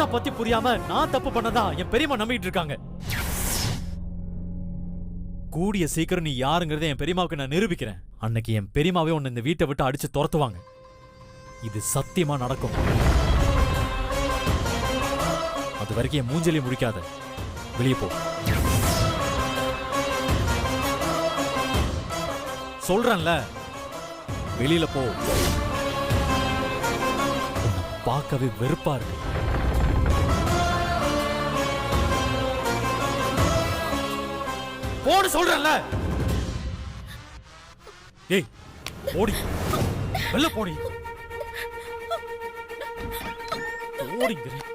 உன்னை பத்தி புரியாம நான் தப்பு பண்ணதா என் பெரியம்மா நம்பிட்டு இருக்காங்க. கூடிய சீக்கிரம் நீ யாருங்கிறத என் பெரியமாவுக்கு நான் நிரூபிக்கிறேன். அன்னைக்கு என் பெரியமாவே உன்னை இந்த வீட்டை விட்டு அடிச்சு துரத்துவாங்க. இது சத்தியமா நடக்கும். அது வரைக்கும் என் மூஞ்சலி முடிக்காத. வெளியே போ. சொல்றேன்ல. வெளியில போ. பார்க்கவே வெறுப்பா இருக்கு. போடு சொல்றேன்ல. ஏய் ஓடி. வெளில போடி. ஓடிங்கிறேன்